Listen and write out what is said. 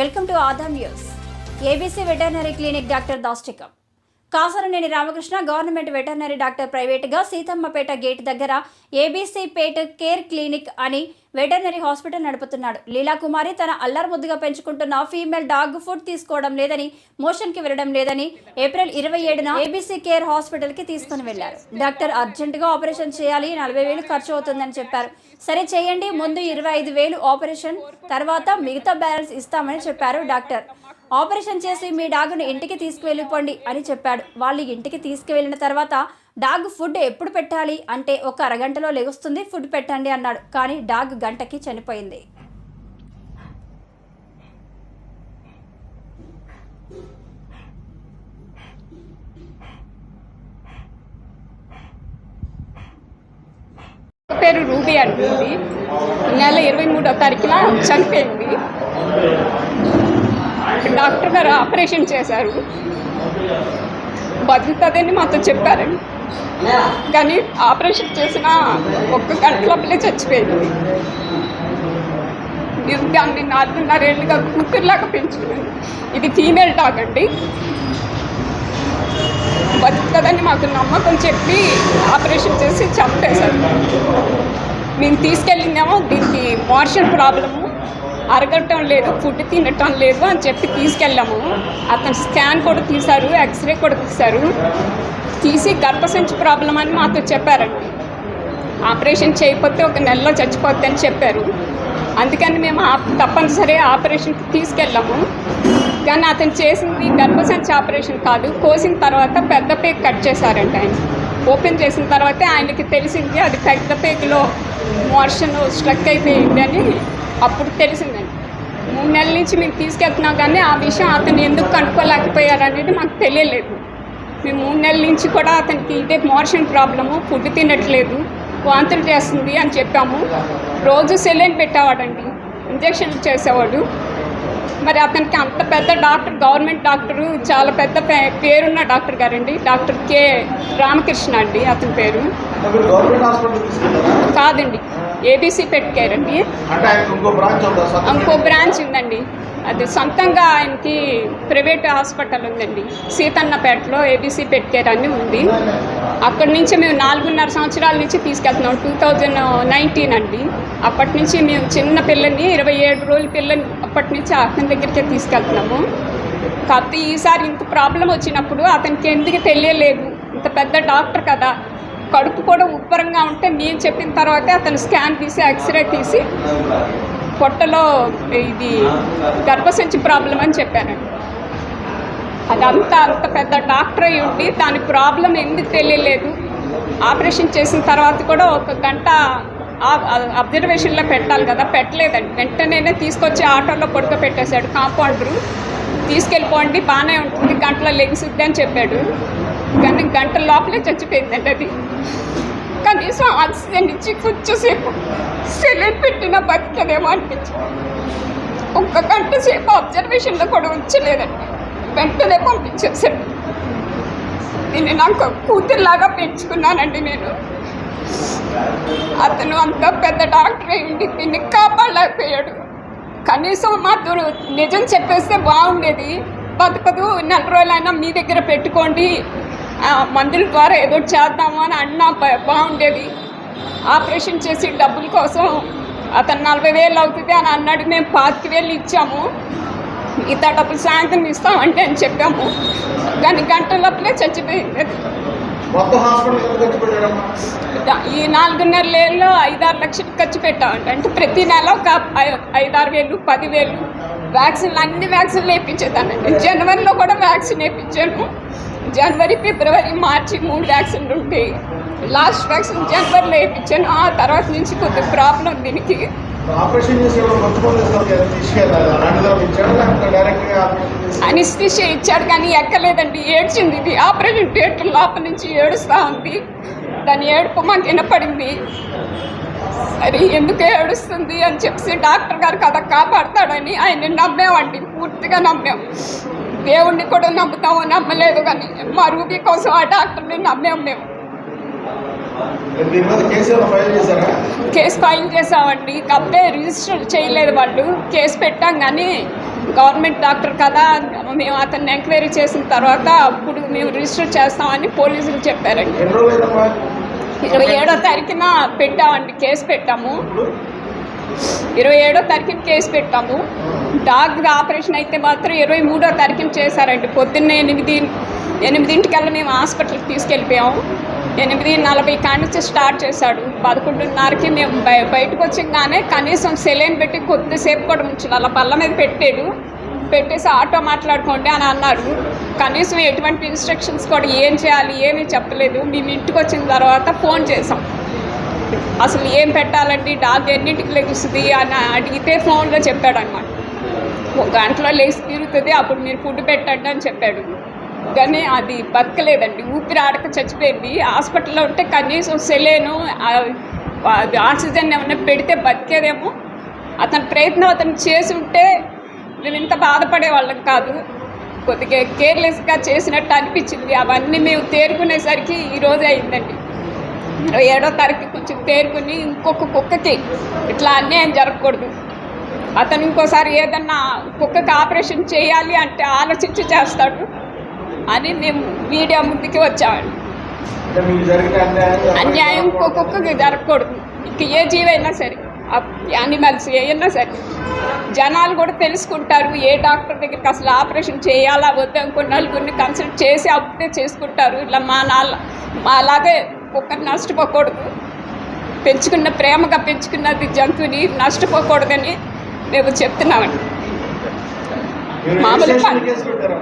Welcome to Adam news. ABC veterinary clinic doctor దాస్టికం Kasaraneni Ramakrishna government veterinary doctor ప్రైవేటుగా Seethammapeta gate దగ్గర ABC పేట care clinic అని veterinary hospital నడుపుతున్నాడు. లీలాకుమారి తన అల్లరి ముద్దుగా పెంచుకుంటున్న ఫీమేల్ డాగ్ ఫుడ్ తీసుకోవడం లేదని మోషన్కి వెళ్ళడం లేదని ఏప్రిల్ ఇరవై ఏడున ఏబీసీ కేర్ హాస్పిటల్కి తీసుకుని వెళ్ళారు డాక్టర్ అర్జెంటుగా ఆపరేషన్ చేయాలి నలభై వేలు ఖర్చు అవుతుందని చెప్పారు. సరే చేయండి ముందు ఇరవై ఐదు వేలు ఆపరేషన్ తర్వాత మిగతా బ్యాలెన్స్ ఇస్తామని చెప్పారు డాక్టర్. ఆపరేషన్ చేసి మీ డాగ్ను ఇంటికి తీసుకువెళ్ళిపోండి అని చెప్పాడు. వాళ్ళు ఇంటికి తీసుకువెళ్ళిన తర్వాత డాగ్ ఫుడ్ ఎప్పుడు పెట్టాలి? అంటే ఒక అరగంటలో లెగుస్తుంది ఫుడ్ పెట్టండి అన్నాడు. కానీ డాగ్ గంటకి చనిపోయింది. పేరు రూబీ అంటుంది నెల ఇరవై మూడో తారీఖున చనిపోయింది. డాక్టర్ గారు ఆపరేషన్ చేశారు. బతుకుతుందని మాతో చెప్పారండి. కానీ ఆపరేషన్ చేసిన ఒక్క గంటలోపలే చచ్చిపోయింది నేను దాన్ని నాలుగున్నరేళ్ళుగా కూతురులాగా పెంచుకున్నాను ఇది ఫీమేల్ డాగ్ అండి. బతుకుతుందని మాకు నమ్మకం చెప్పి ఆపరేషన్ చేసి చంపేశారు. మేము తీసుకెళ్ళిందేమో దీనికి మార్షల్ ప్రాబ్లము అరగటం లేదు ఫుడ్ తినటం లేదు అని చెప్పి తీసుకెళ్ళాము. అతను స్కాన్ కూడా తీశారు ఎక్స్రే కూడా తీశారు. తీసి గర్భసంచి ప్రాబ్లం అని మాతో చెప్పారండి. ఆపరేషన్ చేయకపోతే ఒక నెలలో చచ్చిపోద్ది అని చెప్పారు. అందుకని మేము తప్పనిసరి ఆపరేషన్కి తీసుకెళ్ళాము. కానీ అతను చేసింది గర్భసంచి ఆపరేషన్ కాదు కోసిన తర్వాత పెద్ద పేక్ కట్ చేశారంట ఆయన. ఓపెన్ చేసిన తర్వాత ఆయనకి తెలిసింది అది పెద్ద పేకులో మోర్షన్ స్ట్రక్ అయిపోయింది అని అప్పుడు తెలిసిందండి మూడు నెలల నుంచి మేము తీసుకెళ్తున్నాం కానీ ఆ విషయం అతను ఎందుకు కనుక్కోలేకపోయారు అనేది మాకు తెలియలేదు. మేము మూడు నెలల నుంచి కూడా అతనికి ఇదే మోర్షన్ ప్రాబ్లము ఫుడ్ తినట్లేదు వాంతులు చేస్తుంది అని చెప్పాము. రోజు సెలైన్ పెట్టేవాడండి ఇంజక్షన్లు చేసేవాడు. మరి అతనికి అంత పెద్ద డాక్టర్ గవర్నమెంట్ డాక్టరు చాలా పెద్ద పేరున్న డాక్టర్ గారండి. Doctor K. రామకృష్ణ అండి అతని పేరు. కాదండి. ఏబీసీ పెట్ కేర్ అండి. ఇంకో బ్రాంచ్ ఉందండి. అది సొంతంగా ఆయనకి ప్రైవేట్ హాస్పిటల్ ఉందండి. సీతన్నపేటలో ఏబీసీ పెట్ కేర్ అని ఉంది. అక్కడి నుంచి మేము నాలుగున్నర సంవత్సరాల నుంచి తీసుకెళ్తున్నాం. టూ థౌజండ్ నైన్టీన్ అండి. అప్పటి నుంచి మేము చిన్న పిల్లని ఇరవై ఏడు రోజుల పిల్లని అప్పటి నుంచి అతని దగ్గరికే తీసుకెళ్తున్నాము. కాకపోతే ఈసారి ఇంత ప్రాబ్లం వచ్చినప్పుడు అతనికి ఎందుకు తెలియలేదు? ఇంత పెద్ద డాక్టర్ కదా. కడుపు కూడా ఉబ్బరంగా ఉంటే మేము చెప్పిన తర్వాతే అతను స్కాన్ తీసి ఎక్స్రే తీసి పొట్టలో ఇది గర్భసంచి ప్రాబ్లం అని చెప్పారండి అదంతా అంత పెద్ద డాక్టర్ అయి ఉండి దాని ప్రాబ్లం ఎందుకు తెలియలేదు. ఆపరేషన్ చేసిన తర్వాత కూడా ఒక గంట అబ్జర్వేషన్లో పెట్టాలి కదా పెట్టలేదండి. వెంటనే తీసుకొచ్చి ఆటోలో పడుకోబెట్టేశాడు కాంపౌండరు. తీసుకెళ్ళిపోండి బాగానే ఉంటుంది గంటలో లెగిసిద్ది అని చెప్పాడు. కానీ గంట లోపలే చచ్చిపోయిందండి అది. కనీసం ఆక్సిజన్ ఇచ్చి కొంచెంసేపు సెలైన్ పెట్టిన బతికదేమో అనిపించింది. ఒక్క గంట సేపు అబ్జర్వేషన్లో కూడా ఉంచలేదండి. వెంటనే పంపించేసాడు దీన్ని నాకు కూతురులాగా పెంచుకున్నానండి నేను. అతను అంత పెద్ద డాక్టర్ అయ్యింది దీన్ని కాపాడలేకపోయాడు. కనీసం మాతో నిజం చెప్పేస్తే బాగుండేది. బతకదు. నెల రోజులైనా మీ దగ్గర పెట్టుకోండి. మందుల ద్వారా ఏదో చేద్దాము అని అన్నా బాగుండేది. ఆపరేషన్ చేసి డబ్బుల కోసం అతను నలభై వేలు అవుతుంది అని అన్నాడు. మేము పాతిక వేలు ఇచ్చాము. మిగతా డబ్బులు సాయంత్రం ఇస్తామంటే అని చెప్పాము. కానీ గంట లోపలే చచ్చిపోయింది. ఈ నాలుగున్నర నెలల్లో ఐదారు లక్షలు ఖర్చు పెట్టామంట అంటే ప్రతి నెల ఒక ఐదారు వేలు పదివేలు వ్యాక్సిన్లు అన్ని వ్యాక్సిన్లు వేయించేదానండి జనవరిలో కూడా వ్యాక్సిన్ వేయించాను. జనవరి ఫిబ్రవరి మార్చి మూడు వ్యాక్సిన్లు ఉంటాయి. లాస్ట్ వ్యాక్సిన్ జనవరిలో వేయించాను. ఆ తర్వాత నుంచి కొద్దిగా ప్రాబ్లం దీనికి. దాకా ఇచ్చాడు కానీ ఎక్కలేదండి. ఏడ్చింది ఇది. ఆపరేషన్ థియేటర్ లోపల నుంచి ఏడుస్తూ ఉంది. దాని ఏడుపు మాకు వినపడింది. సరే ఎందుకు ఏడుస్తుంది అని చెప్పి డాక్టర్ గారు కదా కాపాడతాడని ఆయన నమ్మామండి పూర్తిగా నమ్మాం. దేవుణ్ణి కూడా నమ్ముతామో నమ్మలేదు కానీ మా రూబీ కోసం ఆ డాక్టర్ని నమ్మాం మేము. కేసు ఫైల్ చేసామండి కాకపోతే రిజిస్టర్ చేయలేదు వాళ్ళు. కేసు పెట్టాం కానీ గవర్నమెంట్ డాక్టర్ కదా మేము అతన్ని ఎంక్వైరీ చేసిన తర్వాత అప్పుడు మేము రిజిస్టర్ చేస్తామని పోలీసులు చెప్పారండి. ఇరవై ఏడో తారీఖున పెట్టామండి కేసు పెట్టాము. ఇరవై ఏడో తారీఖున కేసు పెట్టాము. డాగ్ ఆపరేషన్ అయితే మాత్రం ఇరవై మూడో తారీఖున చేశారండి. పొద్దున్న ఎనిమిది ఎనిమిదింటికల్లా మేము హాస్పిటల్కి తీసుకెళ్ళిపోయాము ఎనిమిది నలభై కాడి నుంచి స్టార్ట్ చేశాడు. పదకొండున్నరకి మేము బయ బయటకు వచ్చగానే కనీసం సెలైన్ పెట్టి కొద్దిసేపు కూడా ఉంచాడు అలా పళ్ళ మీద పెట్టాడు. పెట్టేసి ఆటో మాట్లాడుకోండి అని అన్నారు. కనీసం ఎటువంటి ఇన్స్ట్రక్షన్స్ కూడా ఏం చేయాలి ఏమీ చెప్పలేదు. మేము ఇంటికి వచ్చిన తర్వాత ఫోన్ చేసాం అసలు ఏం పెట్టాలండి? డాగ్ ఎన్నింటికి లెగుస్తుంది అని అడిగితే ఫోన్లో చెప్పాడు అనమాట ఒక గంటలో లేచి తిరుగుతుంది అప్పుడు మీరు ఫుడ్ పెట్టండి అని చెప్పాడు. కానీ అది బతకలేదండి. ఊపిరి ఆడక చచ్చిపోయింది. హాస్పిటల్లో ఉంటే కనీసం సెలేను అది ఆక్సిజన్ ఏమన్నా పెడితే బతికేదేమో. అతని ప్రయత్నం అతను చేసి ఉంటే మేము ఇంత బాధపడే వాళ్ళం కాదు. కొద్దిగా కేర్లెస్గా చేసినట్టు అనిపించింది. అవన్నీ మేము తేరుకునేసరికి ఈరోజు అయిందండి. ఇరవై ఏడో తారీఖు కొంచెం తేరుకుని ఇంకొక కుక్కకి ఇట్లా అన్యాయం జరగకూడదు. అతను ఇంకోసారి ఏదన్నా కుక్కకి ఆపరేషన్ చేయాలి అంటే ఆలోచించి చేస్తాడు అని మేము మీడియా ముందుకి వచ్చామండి. అన్యాయం ఇంకో కుక్కకి జరగకూడదు. ఇంక ఏ జీవైనా సరే యానిమల్స్ ఏమైనా సరే. జనాలు కూడా తెలుసుకుంటారు ఏ డాక్టర్ దగ్గరికి అసలు ఆపరేషన్ చేయాలా వద్దా ఇంకో నలుగురిని కన్సల్ట్ చేసి అప్పుడే చేసుకుంటారు. ఇలా మా నాన్న మా అలాగే కుక్కని నష్టపోకూడదు. పెంచుకున్న ప్రేమగా పెంచుకున్నది జంతువుని నష్టపోకూడదని మేము చెప్తున్నామండి. మామూలు